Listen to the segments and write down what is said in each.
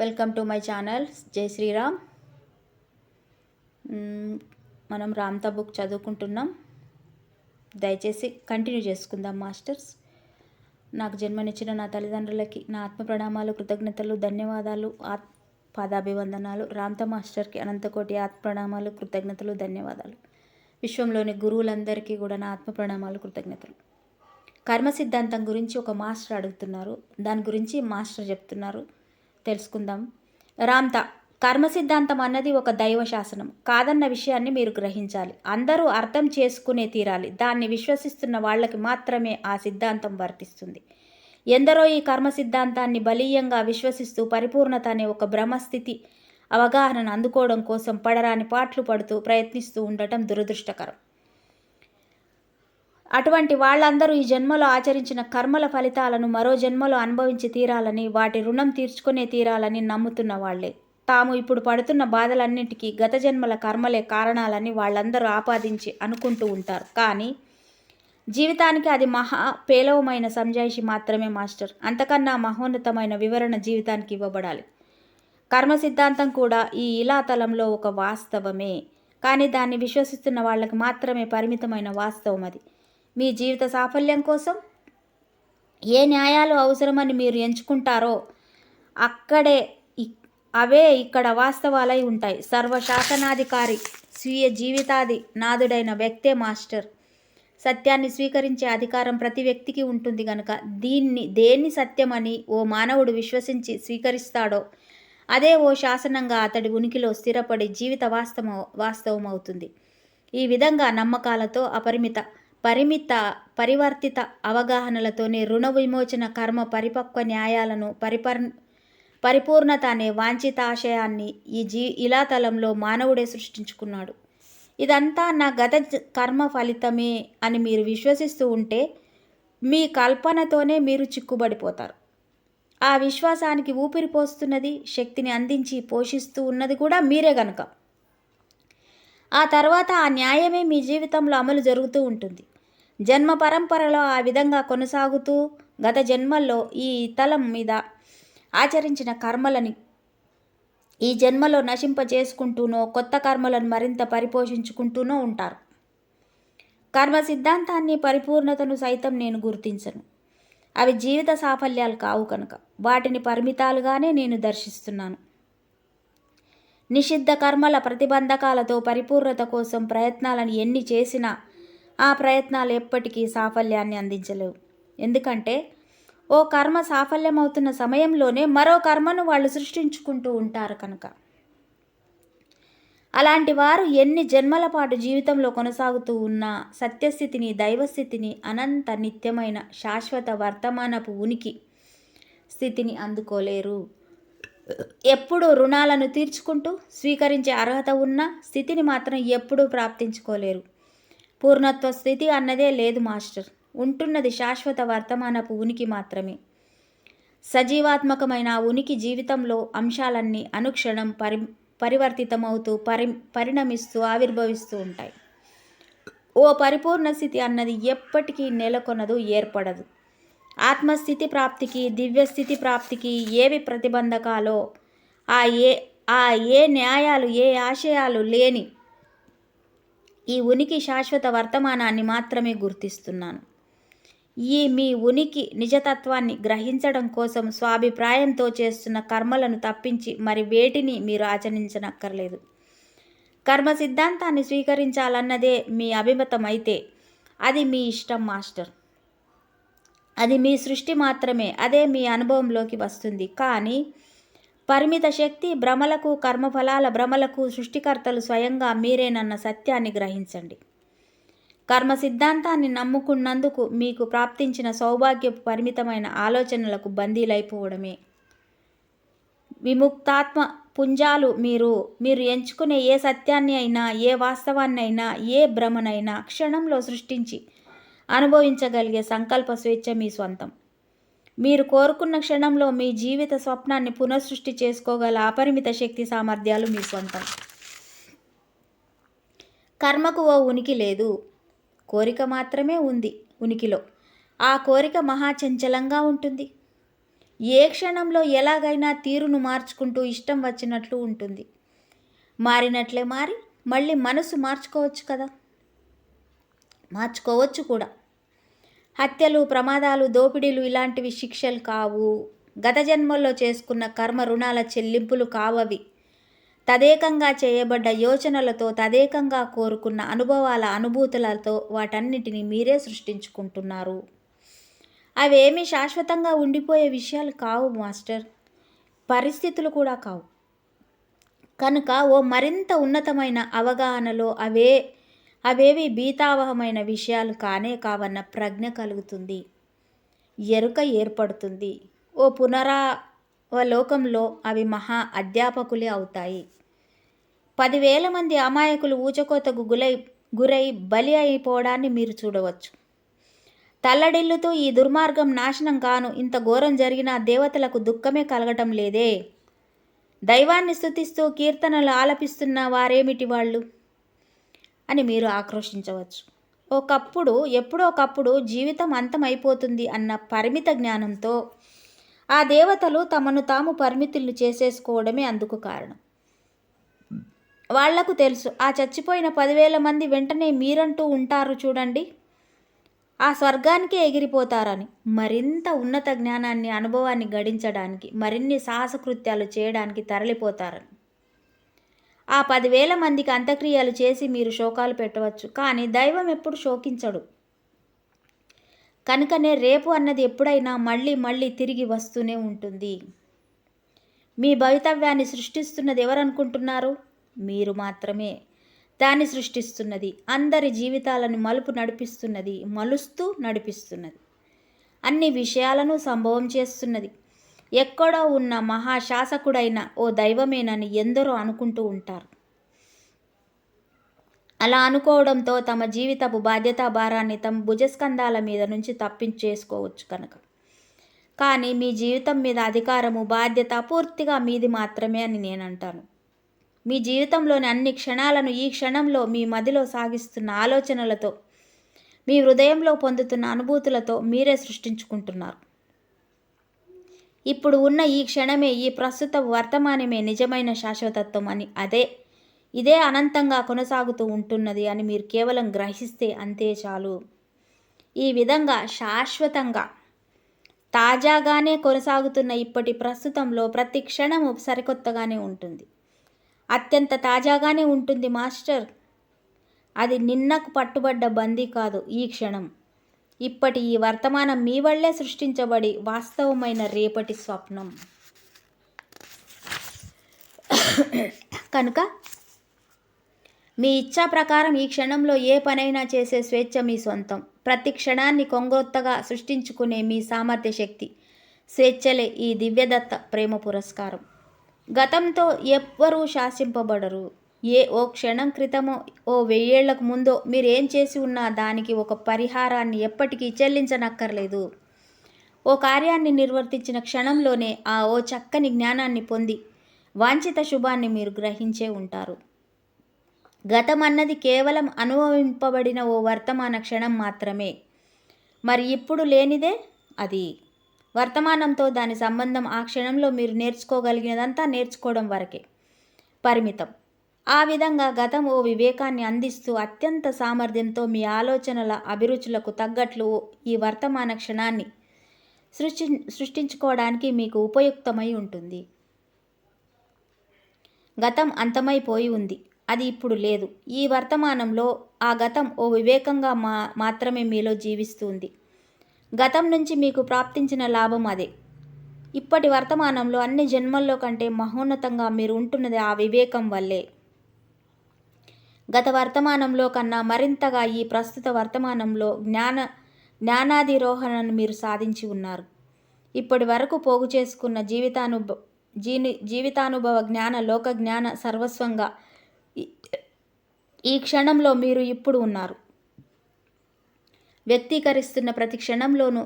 Welcome to my channel జై శ్రీరామ్ మనం Ramtha book చదువుకుంటున్నాం. దయచేసి కంటిన్యూ చేసుకుందాం మాస్టర్స్ నాకు జన్మనిచ్చిన నా తల్లిదండ్రులకి నా ఆత్మ ప్రణామాలు కృతజ్ఞతలు ధన్యవాదాలు ఆత్ పాదాభివందనాలు. రామ్తా మాస్టర్కి అనంతకోటి ఆత్మ ప్రణామాలు కృతజ్ఞతలు ధన్యవాదాలు. విశ్వంలోని గురువులందరికీ కూడా నా ఆత్మ ప్రణామాలు కృతజ్ఞతలు. కర్మ సిద్ధాంతం గురించి ఒక మాస్టర్ అడుగుతున్నారు. దాని గురించి మాస్టర్ చెప్తున్నారు. తెలుసుకుందాం. రామ్తా కర్మ సిద్ధాంతం అన్నది ఒక దైవ శాసనం. కాదన్న విషయాన్ని మీరు గ్రహించాలి. అందరూ అర్థం చేసుకునే తీరాలి. దాన్ని విశ్వసిస్తున్న వాళ్ళకి మాత్రమే ఆ సిద్ధాంతం వర్తిస్తుంది. ఎందరో ఈ కర్మ సిద్ధాంతాన్ని బలీయంగా విశ్వసిస్తూ పరిపూర్ణత అనే ఒక భ్రమస్థితి అవగాహనను అందుకోవడం కోసం పడరాని పాటలు పడుతూ ప్రయత్నిస్తూ ఉండటం దురదృష్టకరం. అటువంటి వాళ్ళందరూ ఈ జన్మలో ఆచరించిన కర్మల ఫలితాలను మరో జన్మలో అనుభవించి తీరాలని వాటి రుణం తీర్చుకునే తీరాలని నమ్ముతున్న వాళ్ళే. తాము ఇప్పుడు పడుతున్న బాధలన్నింటికీ గత జన్మల కర్మలే కారణాలని వాళ్ళందరూ ఆపాదించి అనుకుంటూ ఉంటారు. కానీ జీవితానికి అది మహా పేలవమైన సంజాయిషి మాత్రమే మాస్టర్. అంతకన్నా మహోన్నతమైన వివరణ జీవితానికి ఇవ్వబడాలి. కర్మ సిద్ధాంతం కూడా ఈ ఇలాతలంలో ఒక వాస్తవమే. కానీ దాన్ని విశ్వసిస్తున్న వాళ్ళకి మాత్రమే పరిమితమైన వాస్తవం అది. మీ జీవిత సాఫల్యం కోసం ఏ న్యాయాలు అవసరమని మీరు ఎంచుకుంటారో అక్కడే అవే ఇక్కడ వాస్తవాలై ఉంటాయి. సర్వశాసనాధికారి స్వీయ జీవితాది నాదుడైన వ్యక్తే మాస్టర్. సత్యాన్ని స్వీకరించే అధికారం ప్రతి వ్యక్తికి ఉంటుంది గనుక దీన్ని దేన్ని సత్యమని ఓ మానవుడు విశ్వసించి స్వీకరిస్తాడో అదే ఓ శాసనంగా అతడి ఉనికిలో స్థిరపడి జీవిత వాస్తవం వాస్తవం అవుతుంది ఈ విధంగా నమ్మకాలతో అపరిమిత పరిమిత పరివర్తిత అవగాహనలతోనే రుణ విమోచన కర్మ పరిపక్వ న్యాయాలను పరిపర్ పరిపూర్ణత అనే వాంఛిత ఆశయాన్ని ఈ జీ ఇలాతలంలో మానవుడే సృష్టించుకున్నాడు. ఇదంతా నా గత జ- కర్మ ఫలితమే అని మీరు విశ్వసిస్తూ ఉంటే మీ కల్పనతోనే మీరు చిక్కుబడిపోతారు. ఆ విశ్వాసానికి ఊపిరి పోస్తున్నది శక్తిని అందించి పోషిస్తూ ఉన్నది కూడా మీరే గనక. ఆ తర్వాత ఆ న్యాయమే మీ జీవితంలో అమలు జరుగుతూ ఉంటుంది. జన్మ పరంపరలో ఆ విధంగా కొనసాగుతూ గత జన్మల్లో ఈ తలం మీద ఆచరించిన కర్మలని ఈ జన్మలో నశింపజేసుకుంటూనో కొత్త కర్మలను మరింత పరిపోషించుకుంటూనో ఉంటారు. కర్మ సిద్ధాంతాన్ని పరిపూర్ణతను సైతం నేను గుర్తించను. అవి జీవిత సాఫల్యాలు కావు కనుక. వాటిని పరిమితాలుగానే నేను దర్శిస్తున్నాను. నిషిద్ధ కర్మల ప్రతిబంధకాలతో పరిపూర్ణత కోసం ప్రయత్నాలను ఎన్ని చేసినా ఆ ప్రయత్నాలు ఎప్పటికీ సాఫల్యాన్ని అందించలేవు. ఎందుకంటే ఓ కర్మ సాఫల్యమవుతున్న సమయంలోనే మరో కర్మను వాళ్ళు సృష్టించుకుంటూ ఉంటారు కనుక. అలాంటి వారు ఎన్ని జన్మల పాటు జీవితంలో కొనసాగుతూ ఉన్నా సత్యస్థితిని దైవస్థితిని అనంత నిత్యమైన శాశ్వత వర్తమానపు ఉనికి స్థితిని అందుకోలేరు. ఎప్పుడు రుణాలను తీర్చుకుంటూ స్వీకరించే అర్హత ఉన్న స్థితిని మాత్రం ఎప్పుడూ ప్రాప్తించుకోలేరు. పూర్ణత్వ స్థితి అన్నదే లేదు మాస్టర్. ఉంటున్నది శాశ్వత వర్తమానపు ఉనికి మాత్రమే. సజీవాత్మకమైన ఉనికి జీవితంలో అంశాలన్నీ అనుక్షణం పరి పరివర్తితమవుతూ పరి పరిణమిస్తూ ఆవిర్భవిస్తూ ఉంటాయి. ఓ పరిపూర్ణ స్థితి అన్నది ఎప్పటికీ నెలకొనదు ఏర్పడదు. ఆత్మస్థితి ప్రాప్తికి దివ్యస్థితి ప్రాప్తికి ఏవి ప్రతిబంధకాలో ఆ ఏ ఆ ఏ న్యాయాలు ఏ ఆశయాలు లేని ఈ ఉనికి శాశ్వత వర్తమానాన్ని మాత్రమే గుర్తిస్తున్నాను. ఈ మీ ఉనికి నిజతత్వాన్ని గ్రహించడం కోసం స్వాభిప్రాయంతో చేస్తున్న కర్మలను తప్పించి మరి వేటిని మీరు ఆచరించనక్కర్లేదు. కర్మ సిద్ధాంతాన్ని స్వీకరించాలన్నదే మీ అభిమతం అయితే అది మీ ఇష్టం మాస్టర్. అది మీ సృష్టి మాత్రమే అదే మీ అనుభవంలోకి వస్తుంది. కానీ పరిమిత శక్తి భ్రమలకు కర్మఫలాల భ్రమలకు సృష్టికర్తలు స్వయంగా మీరేనన్న సత్యాన్ని గ్రహించండి. కర్మ సిద్ధాంతాన్ని నమ్ముకున్నందుకు మీకు ప్రాప్తించిన సౌభాగ్యపు పరిమితమైన ఆలోచనలకు బందీలైపోవడమే. విముక్తాత్మ పుంజాలు మీరు మీరు ఎంచుకునే ఏ సత్యాన్ని అయినా ఏ వాస్తవాన్ని అయినా ఏ భ్రమనైనా క్షణంలో సృష్టించి అనుభవించగలిగే సంకల్ప స్వేచ్ఛ మీ సొంతం మీరు కోరుకున్న క్షణంలో మీ జీవిత స్వప్నాన్ని పునఃసృష్టి చేసుకోగల అపరిమిత శక్తి సామర్థ్యాలు మీ సొంతం కర్మకు ఓ ఉనికి లేదు. కోరిక మాత్రమే ఉంది ఉనికిలో. ఆ కోరిక మహాచంచలంగా ఉంటుంది. ఏ క్షణంలో ఎలాగైనా తీరును మార్చుకుంటూ ఇష్టం వచ్చినట్లు ఉంటుంది. మారినట్లే మారి మళ్ళీ మనసు మార్చుకోవచ్చు కదా? మార్చుకోవచ్చు కూడా. హత్యలు ప్రమాదాలు దోపిడీలు ఇలాంటివి శిక్షలు కావు. గత జన్మల్లో చేసుకున్న కర్మ రుణాల చెల్లింపులు కావవి. తదేకంగా చేయబడ్డ యోచనలతో తదేకంగా కోరుకున్న అనుభవాల అనుభూతులతో వాటన్నిటిని మీరే సృష్టించుకుంటున్నారు. అవేమీ శాశ్వతంగా ఉండిపోయే విషయాలు కావు మాస్టర్. పరిస్థితులు కూడా కావు. కనుక ఓ మరింత ఉన్నతమైన అవగాహనలో అవే అవేవి భీతావహమైన విషయాలు కానే కావన్న ప్రజ్ఞ కలుగుతుంది. ఎరుక ఏర్పడుతుంది. ఓ పునరావలోకంలో అవి మహా అధ్యాపకులే అవుతాయి. పదివేల మంది అమాయకులు ఊచకోతకు గులై గురై బలి అయిపోవడాన్ని మీరు చూడవచ్చు. తల్లడిల్లుతూ ఈ దుర్మార్గం నాశనం కాను. ఇంత ఘోరం జరిగిన దేవతలకు దుఃఖమే కలగటం లేదే. దైవాన్ని స్థుతిస్తూ కీర్తనలు ఆలపిస్తున్న వారేమిటి వాళ్ళు? అని మీరు ఆక్రోషించవచ్చు ఒకప్పుడు ఎప్పుడో ఒకప్పుడు జీవితం అంతమైపోతుంది అన్న పరిమిత జ్ఞానంతో ఆ దేవతలు తమను తాము పరిమితులు చేసేసుకోవడమే అందుకు కారణం. వాళ్ళకు తెలుసు ఆ చచ్చిపోయిన పదివేల మంది వెంటనే మీరంటూ ఉంటారు చూడండి. ఆ స్వర్గానికే ఎగిరిపోతారని మరింత ఉన్నత జ్ఞానాన్ని అనుభవాన్ని గడించడానికి మరిన్ని సాహసకృత్యాలు చేయడానికి తరలిపోతారని. ఆ పదివేల మందికి అంత్యక్రియలు చేసి మీరు శోకాలు పెట్టవచ్చు కానీ దైవం ఎప్పుడు శోకించడు. కనుకనే రేపు అన్నది ఎప్పుడైనా మళ్ళీ మళ్ళీ తిరిగి వస్తూనే ఉంటుంది. మీ భవితవ్యాన్ని సృష్టిస్తున్నది ఎవరనుకుంటున్నారు? మీరు మాత్రమే. దాన్ని సృష్టిస్తున్నది అందరి జీవితాలను మలుపు నడిపిస్తున్నది మలుస్తూ నడిపిస్తున్నది. అన్ని విషయాలను సంభవం చేస్తున్నది. ఎక్కడో ఉన్న మహాశాసకుడైన ఓ దైవమేనని ఎందరో అనుకుంటూ ఉంటారు. అలా అనుకోవడంతో తమ జీవితపు బాధ్యతా భారాన్ని తమ భుజస్కంధాల మీద నుంచి తప్పించేసుకోవచ్చు కనుక. కానీ మీ జీవితం మీద అధికారము బాధ్యత పూర్తిగా మీది మాత్రమే అని నేను అంటాను మీ జీవితంలోని అన్ని క్షణాలను ఈ క్షణంలో మీ మదిలో సాగిస్తున్న ఆలోచనలతో మీ హృదయంలో పొందుతున్న అనుభూతులతో మీరే సృష్టించుకుంటున్నారు. ఇప్పుడు ఉన్న ఈ క్షణమే ఈ ప్రస్తుత వర్తమానమే నిజమైన శాశ్వతత్వం అని. అదే ఇదే అనంతంగా కొనసాగుతూ ఉంటున్నది అని మీరు కేవలం గ్రహిస్తే అంతే చాలు. ఈ విధంగా శాశ్వతంగా తాజాగానే కొనసాగుతున్న ఇప్పటి ప్రస్తుతంలో ప్రతి క్షణము సరికొత్తగానే ఉంటుంది. అత్యంత తాజాగానే ఉంటుంది మాస్టర్. అది నిన్నకు పట్టుబడ్డ బందీ కాదు ఈ క్షణం. ఇప్పటి ఈ వర్తమానం మీ వల్లే సృష్టించబడి వాస్తవమైన రేపటి స్వప్నం. కనుక మీ ఇచ్చా ప్రకారం ఈ క్షణంలో ఏ పనైనా చేసే స్వేచ్ఛ మీ సొంతం. ప్రతి క్షణాన్ని కొంగొత్తగా సృష్టించుకునే మీ సామర్థ్య శక్తి స్వేచ్ఛలే ఈ దివ్యదత్త ప్రేమ పురస్కారం. గతంతో ఎవ్వరూ శాసింపబడరు. ఏ ఓ క్షణం క్రితమో ఓ వెయ్యేళ్ళకు ముందో మీరేం చేసి ఉన్నా దానికి ఒక పరిహారాన్ని ఎప్పటికీ చెల్లించనక్కర్లేదు. ఓ కార్యాన్ని నిర్వర్తించిన క్షణంలోనే ఆ ఓ చక్కని జ్ఞానాన్ని పొంది వాంఛిత శుభాన్ని మీరు గ్రహించే ఉంటారు. గతం అన్నది కేవలం అనుభవింపబడిన ఓ వర్తమాన క్షణం మాత్రమే. మరి ఇప్పుడు లేనిదే? అది. వర్తమానంతో దాని సంబంధం ఆ క్షణంలో మీరు నేర్చుకోగలిగినదంతా నేర్చుకోవడం వరకే. పరిమితం. ఆ విధంగా గతం ఓ వివేకాన్ని అందిస్తూ అత్యంత సామర్థ్యంతో మీ ఆలోచనల అభిరుచులకు తగ్గట్లు ఈ వర్తమాన క్షణాన్ని సృష్టి సృష్టించుకోవడానికి మీకు ఉపయుక్తమై ఉంటుంది. గతం అంతమైపోయి ఉంది. అది ఇప్పుడు లేదు. ఈ వర్తమానంలో ఆ గతం ఓ వివేకంగా మా మాత్రమే మీలో జీవిస్తుంది. గతం నుంచి మీకు ప్రాప్తించిన లాభం అదే. ఇప్పటి వర్తమానంలో అన్ని జన్మల్లో కంటే మహోన్నతంగా మీరు ఉంటున్నది ఆ వివేకం వల్లే. గత వర్తమానంలో కన్నా మరింతగా ఈ ప్రస్తుత వర్తమానంలో జ్ఞాన జ్ఞానాధిరోహణను మీరు సాధించి ఉన్నారు. ఇప్పటి వరకు పోగు చేసుకున్న జీవితానుభ జీని జీవితానుభవ జ్ఞాన లోక జ్ఞాన సర్వస్వంగా ఈ క్షణంలో మీరు ఇప్పుడు ఉన్నారు. వ్యక్తీకరిస్తున్న ప్రతి క్షణంలోనూ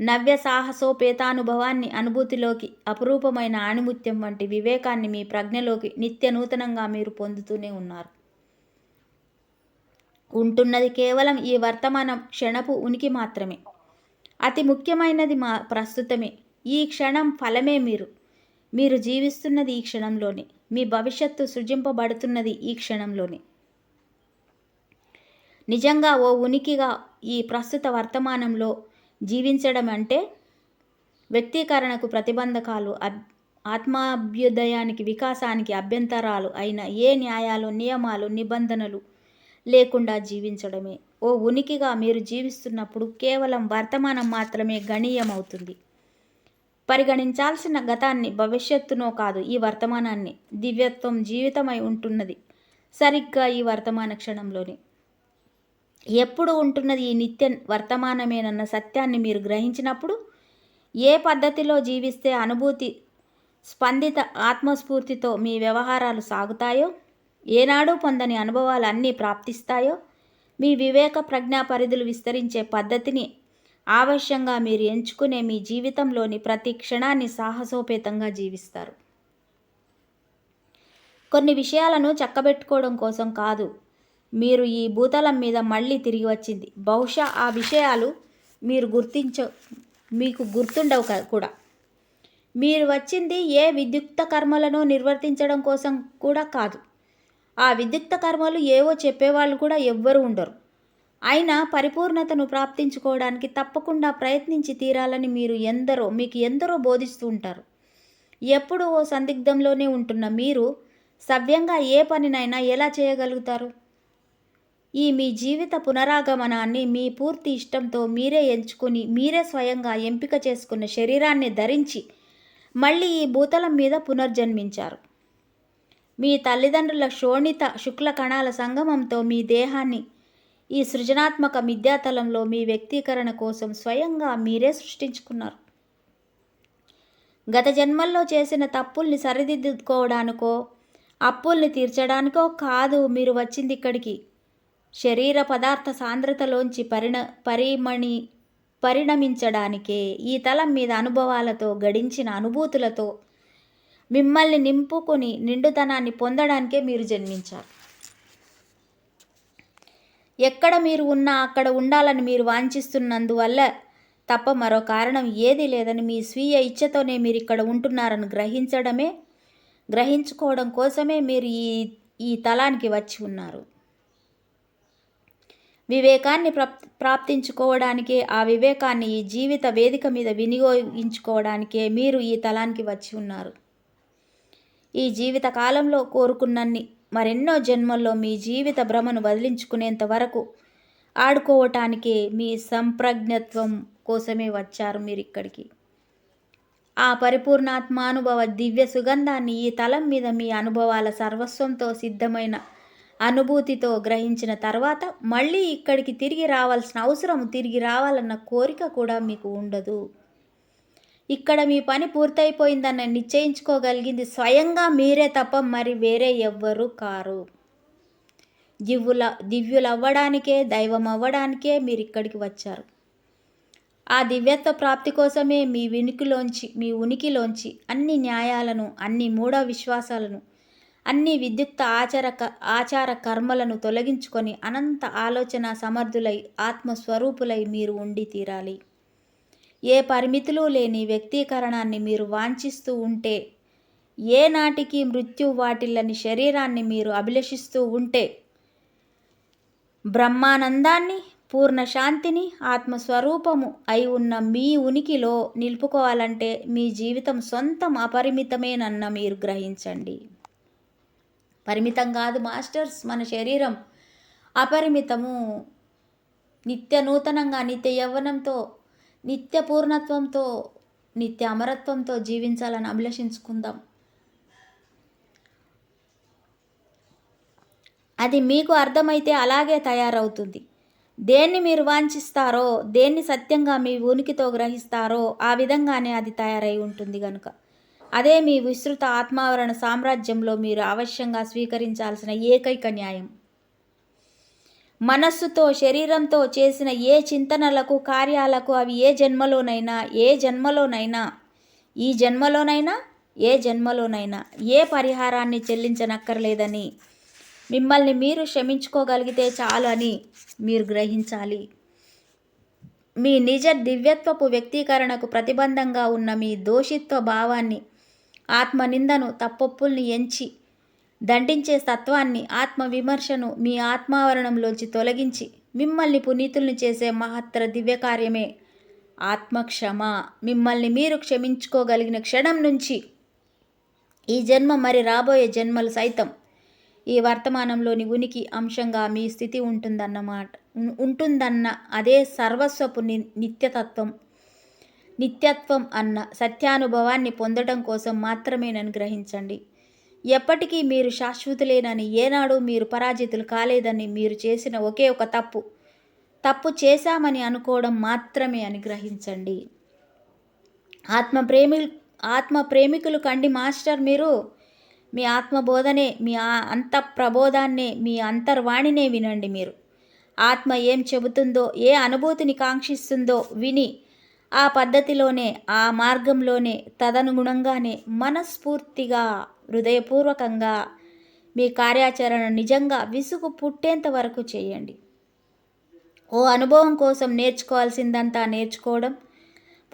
నవ్య సాహసోపేతానుభవాన్ని అనుభూతిలోకి అపురూపమైన ఆణిముత్యం వంటి వివేకాన్ని మీ ప్రజ్ఞలోకి నిత్య నూతనంగా మీరు పొందుతూనే ఉన్నారు. ఉంటున్నది కేవలం ఈ వర్తమానం క్షణపు ఉనికి మాత్రమే. అతి ముఖ్యమైనది మా ప్రస్తుతమే. ఈ క్షణం ఫలమే మీరు. మీరు జీవిస్తున్నది ఈ క్షణంలోనే. మీ భవిష్యత్తు సృజింపబడుతున్నది ఈ క్షణంలోనే. నిజంగా ఓ ఉనికిగా ఈ ప్రస్తుత వర్తమానంలో జీవించడం అంటే వ్యక్తీకరణకు ప్రతిబంధకాలు ఆత్మాభ్యుదయానికి వికాసానికి అభ్యంతరాలు అయిన ఏ న్యాయాలు నియమాలు నిబంధనలు లేకుండా జీవించడమే. ఓ ఉనికిగా మీరు జీవిస్తున్నప్పుడు కేవలం వర్తమానం మాత్రమే గణీయమవుతుంది పరిగణించాల్సిన గతాన్ని భవిష్యత్తునో కాదు ఈ వర్తమానాన్ని దివ్యత్వం జీవితమై ఉంటున్నది. సరిగ్గా ఈ వర్తమాన క్షణంలోనే. ఎప్పుడు ఉంటున్నది ఈ నిత్య వర్తమానమేనన్న సత్యాన్ని మీరు గ్రహించినప్పుడు ఏ పద్ధతిలో జీవిస్తే అనుభూతి స్పందిత ఆత్మస్ఫూర్తితో మీ వ్యవహారాలు సాగుతాయో ఏనాడూ పొందని అనుభవాలు అన్నీ ప్రాప్తిస్తాయో? మీ వివేక ప్రజ్ఞా పరిధులు విస్తరించే పద్ధతిని ఆవశ్యంగా మీరు ఎంచుకునే మీ జీవితంలోని ప్రతి క్షణాన్ని సాహసోపేతంగా జీవిస్తారు. కొన్ని విషయాలను చక్కబెట్టుకోవడం కోసం కాదు. మీరు ఈ భూతలం మీద మళ్ళీ తిరిగి వచ్చింది. బహుశా ఆ విషయాలు మీరు గుర్తించ మీకు గుర్తుండవు కూడా. మీరు వచ్చింది ఏ విద్యుక్త కర్మలను నిర్వర్తించడం కోసం కూడా కాదు. ఆ విద్యుక్త కర్మలు ఏవో చెప్పేవాళ్ళు కూడా ఎవ్వరు ఉండరు. అయినా పరిపూర్ణతను ప్రాప్తించుకోవడానికి తప్పకుండా ప్రయత్నించి తీరాలని మీరు ఎందరో మీకు ఎందరో బోధిస్తూ ఉంటారు. ఎప్పుడు ఓ సందిగ్ధంలోనే ఉంటున్న మీరు సవ్యంగా ఏ పనినైనా ఎలా చేయగలుగుతారు? ఈ మీ జీవిత పునరాగమనాన్ని మీ పూర్తి ఇష్టంతో మీరే ఎంచుకుని మీరే స్వయంగా ఎంపిక చేసుకున్న శరీరాన్ని ధరించి మళ్ళీ ఈ భూతలం మీద పునర్జన్మించారు. మీ తల్లిదండ్రుల శోణిత శుక్ల కణాల సంగమంతో మీ దేహాన్ని ఈ సృజనాత్మక మిథ్యాతలంలో మీ వ్యక్తీకరణ కోసం స్వయంగా మీరే సృష్టించుకున్నారు. గత జన్మల్లో చేసిన తప్పుల్ని సరిదిద్దుకోవడానికో అప్పుల్ని తీర్చడానికో కాదు మీరు వచ్చింది ఇక్కడికి. శరీర పదార్థ సాంద్రతలోంచి పరిణ పరిమణి పరిణమించడానికే ఈ తలం మీద అనుభవాలతో గడించిన అనుభూతులతో మిమ్మల్ని నింపుకొని నిండుతనాన్ని పొందడానికే మీరు జన్మించారు. ఎక్కడ మీరు ఉన్నా అక్కడ ఉండాలని మీరు వాంఛిస్తున్నందువల్ల తప్ప మరో కారణం ఏది లేదని మీ స్వీయ ఇచ్ఛతోనే మీరు ఇక్కడ ఉంటున్నారని గ్రహించడమే గ్రహించుకోవడం కోసమే మీరు ఈ ఈ తలానికి వచ్చి ఉన్నారు. వివేకాన్ని ప్రాప్తించుకోవడానికే ఆ వివేకాన్ని ఈ జీవిత వేదిక మీద వినియోగించుకోవడానికే మీరు ఈ తలానికి వచ్చి ఉన్నారు. ఈ జీవిత కాలంలో కోరుకున్నన్ని మరెన్నో జన్మల్లో మీ జీవిత భ్రమను వదిలించుకునేంత వరకు ఆడుకోవటానికే మీ సంప్రజ్ఞత్వం కోసమే వచ్చారు మీరు ఇక్కడికి. ఆ పరిపూర్ణాత్మానుభవ దివ్య సుగంధాన్ని ఈ తలం మీద మీ అనుభవాల సర్వస్వంతో సిద్ధమైన అనుభూతితో గ్రహించిన తర్వాత మళ్ళీ ఇక్కడికి తిరిగి రావాల్సిన అవసరం తిరిగి రావాలన్న కోరిక కూడా మీకు ఉండదు. ఇక్కడ మీ పని పూర్తయిపోయిందన్న నిశ్చయించుకోగలిగింది. స్వయంగా మీరే తప్ప మరి వేరే ఎవ్వరూ కారు. దివ్యుల దివ్యులు అవ్వడానికే దైవం అవ్వడానికే మీరు ఇక్కడికి వచ్చారు. ఆ దివ్యత్వ ప్రాప్తి కోసమే మీ వినికిలోంచి మీ ఉనికిలోంచి అన్ని న్యాయాలను అన్ని మూఢ విశ్వాసాలను అన్ని విద్యుక్త ఆచార ఆచార కర్మలను తొలగించుకొని అనంత ఆలోచన సమర్థులై ఆత్మస్వరూపులై మీరు ఉండి తీరాలి. ఏ పరిమితులు లేని వ్యక్తీకరణాన్ని మీరు వాంఛిస్తూ ఉంటే ఏ నాటికి మృత్యు వాటిల్లని శరీరాన్ని మీరు అభిలషిస్తూ ఉంటే బ్రహ్మానందాన్ని పూర్ణ శాంతిని ఆత్మస్వరూపము అయి ఉన్న మీ ఉనికిలో నిలుపుకోవాలంటే మీ జీవితం సొంతం అపరిమితమేనన్న మీరు గ్రహించండి. పరిమితం కాదు మాస్టర్స్ మన శరీరం అపరిమితము. నిత్య నూతనంగా నిత్య యవ్వనంతో నిత్య పూర్ణత్వంతో నిత్య అమరత్వంతో జీవించాలని అభిలషించుకుందాం. అది మీకు అర్థమైతే అలాగే తయారవుతుంది. దేన్ని మీరు వాంఛిస్తారో దేన్ని సత్యంగా మీ ఉనికితో గ్రహిస్తారో ఆ విధంగానే అది తయారై ఉంటుంది కనుక అదే మీ విస్తృత ఆత్మావరణ సామ్రాజ్యంలో మీరు అవశ్యంగా స్వీకరించాల్సిన ఏకైక న్యాయం. మనస్సుతో శరీరంతో చేసిన ఏ చింతనలకు కార్యాలకు అవి ఏ జన్మలోనైనా ఏ జన్మలోనైనా ఈ జన్మలోనైనా ఏ జన్మలోనైనా ఏ పరిహారాన్ని చెల్లించనక్కర్లేదని. మిమ్మల్ని మీరు క్షమించుకోగలిగితే చాలు అని మీరు గ్రహించాలి. మీ నిజ దివ్యత్వపు వ్యక్తీకరణకు ప్రతిబంధంగా ఉన్న మీ దోషిత్వ భావాన్ని ఆత్మనిందను తప్పొప్పుల్ని ఎంచి దండించే తత్వాన్ని ఆత్మవిమర్శను మీ ఆత్మావరణంలోంచి తొలగించి మిమ్మల్ని పునీతుల్ని చేసే మహత్తర దివ్యకార్యమే. ఆత్మక్షమ. మిమ్మల్ని మీరు క్షమించుకోగలిగిన క్షణం నుంచి ఈ జన్మ మరి రాబోయే జన్మలు సైతం ఈ వర్తమానంలోని ఉనికి అంశంగా మీ స్థితి ఉంటుందన్నమాట. ఉంటుందన్న అదే సర్వస్వపు ని నిత్యతత్వం. నిత్యత్వం అన్న సత్యానుభవాన్ని పొందడం కోసం మాత్రమే నన్ను గ్రహించండి. ఎప్పటికీ మీరు శాశ్వతులేనని ఏనాడు మీరు పరాజితులు కాలేదని మీరు చేసిన ఒకే ఒక తప్పు. తప్పు చేశామని అనుకోవడం మాత్రమే అని గ్రహించండి. ఆత్మ ప్రేమి ఆత్మ ప్రేమికులు కండి మాస్టర్ మీరు. మీ ఆత్మబోధనే మీ అంత ప్రబోధాన్నే మీ అంతర్వాణినే వినండి మీరు. ఆత్మ ఏం చెబుతుందో ఏ అనుభూతిని కాంక్షిస్తుందో విని ఆ పద్ధతిలోనే ఆ మార్గంలోనే తదనుగుణంగానే మనస్ఫూర్తిగా హృదయపూర్వకంగా మీ కార్యాచరణ నిజంగా విసుగు పుట్టేంత వరకు చేయండి. ఓ అనుభవం కోసం నేర్చుకోవాల్సిందంతా నేర్చుకోవడం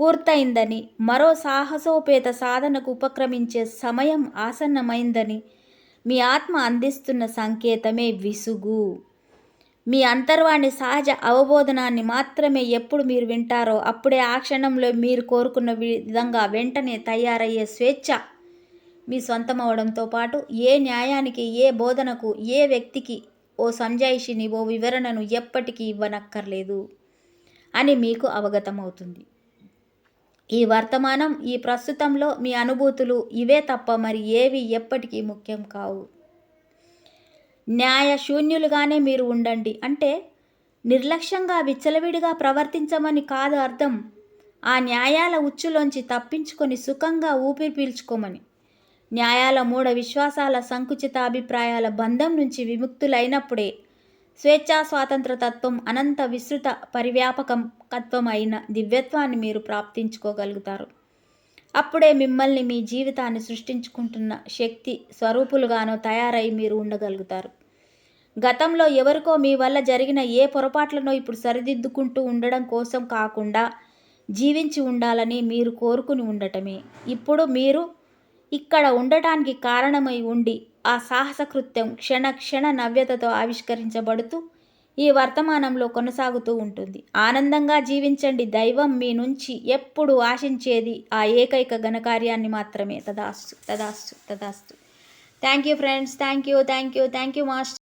పూర్తయిందని మరో సాహసోపేత సాధనకు ఉపక్రమించే సమయం ఆసన్నమైందని మీ ఆత్మ అందిస్తున్న సంకేతమే విసుగు. మీ అంతర్వాణి సహజ అవబోధనాన్ని మాత్రమే ఎప్పుడు మీరు వింటారో అప్పుడే ఆ క్షణంలో మీరు కోరుకున్న విధంగా వెంటనే తయారయ్యే స్వేచ్ఛ మీ సొంతమవడంతో పాటు ఏ న్యాయానికి ఏ బోధనకు ఏ వ్యక్తికి ఓ సంజాయిషిని ఓ వివరణను ఎప్పటికీ ఇవ్వనక్కర్లేదు అని మీకు అవగతమవుతుంది. ఈ వర్తమానం ఈ ప్రస్తుతంలో మీ అనుభూతులు ఇవే తప్ప మరి ఏవి ఎప్పటికీ ముఖ్యం కావు. న్యాయ శూన్యులుగానే మీరు ఉండండి. అంటే నిర్లక్ష్యంగా విచ్చలవిడిగా ప్రవర్తించమని కాదు అర్థం. ఆ న్యాయాల ఉచ్చులోంచి తప్పించుకొని సుఖంగా ఊపిరి పీల్చుకోమని. న్యాయాల మూఢ విశ్వాసాల సంకుచిత అభిప్రాయాల బంధం నుంచి విముక్తులైనప్పుడే స్వేచ్ఛా స్వాతంత్ర తత్వం అనంత విస్తృత పరివ్యాపకత్వం అయిన దివ్యత్వాన్ని మీరు ప్రాప్తించుకోగలుగుతారు. అప్పుడే మిమ్మల్ని మీ జీవితాన్ని సృష్టించుకుంటున్న శక్తి స్వరూపులుగానో తయారై మీరు ఉండగలుగుతారు. గతంలో ఎవరికో మీ వల్ల జరిగిన ఏ పొరపాట్లనో ఇప్పుడు సరిదిద్దుకుంటూ ఉండడం కోసం కాకుండా జీవించి ఉండాలని మీరు కోరుకుని ఉండటమే. ఇప్పుడు మీరు ఇక్కడ ఉండటానికి కారణమై ఉండి ఆ సాహసకృత్యం క్షణ క్షణ నవ్యతతో ఆవిష్కరించబడుతూ ఈ వర్తమానంలో కొనసాగుతూ ఉంటుంది. ఆనందంగా జీవించండి దైవం మీ నుంచి ఎప్పుడు ఆశించేది ఆ ఏకైక ఘనకార్యాన్ని మాత్రమే. తదాస్తు తదాస్తు తదాస్తు. Thank you friends thank you thank you thank you master